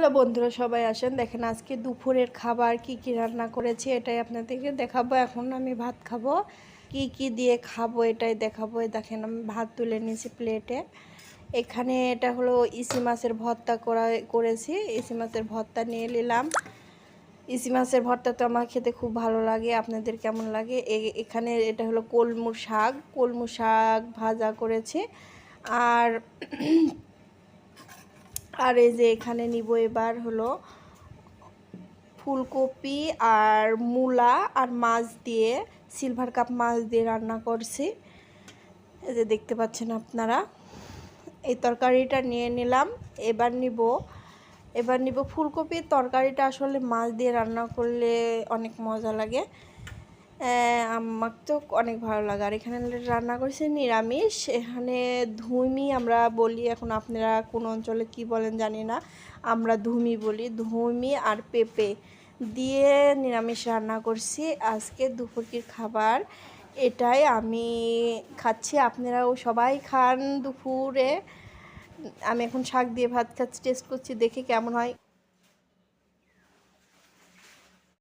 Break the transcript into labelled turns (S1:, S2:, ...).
S1: Hello বন্ধুরা, সবাই আসেন। দেখেন আজকে দুপুরের খাবার কি কি রান্না করেছি এটাই আপনাদেরকে দেখাবো। এখন আমি ভাত খাব। কি কি দিয়ে খাব এটাই দেখাবো। দেখেন আমি ভাত তুলে নিয়েছি প্লেটে। এখানে এটা হলো ইসি মাছের ভর্তা করা, করেছি। ইসি মাছের ভর্তা নিয়ে নিলাম। ইসি মাছের ভর্তা তো আমার খেতে খুব ভালো লাগে। আপনাদের কেমন লাগে? এখানে এটা হলো কলমু শাক। কলমু শাক ভাজা করেছি। আর আর এই যে এখানে নিব এবার হলো ফুলকপি আর মূলা আর মাছ দিয়ে সিলভার কাপ মাছ দিয়ে রান্না করছি। এই যে দেখতে পাচ্ছেন আপনারা। এই তরকারিটা নিয়ে নিলাম, এবার নিব। এবার নিব ফুলকপির তরকারিটা আসলে মাছ দিয়ে রান্না করলে অনেক মজা লাগে। আমার তো অনেক ভালো লাগে। আর এখানে রান্না করেছে নিরামিষ। এখানে ধুমি আমরা বলি। এখন আপনারা কোন অঞ্চলে কি বলেন জানি না। আমরা ধুমি বলি। ধুমি আর পেঁপে দিয়ে নিরামিষ রান্না করছি। আজকে দুপুরকির খাবার এটাই আমি খাচ্ছি। আপনারাও সবাই খান দুপুরে। আমি এখন শাক দিয়ে ভাত খাচ্ছি টেস্ট করছি, দেখি কেমন হয়।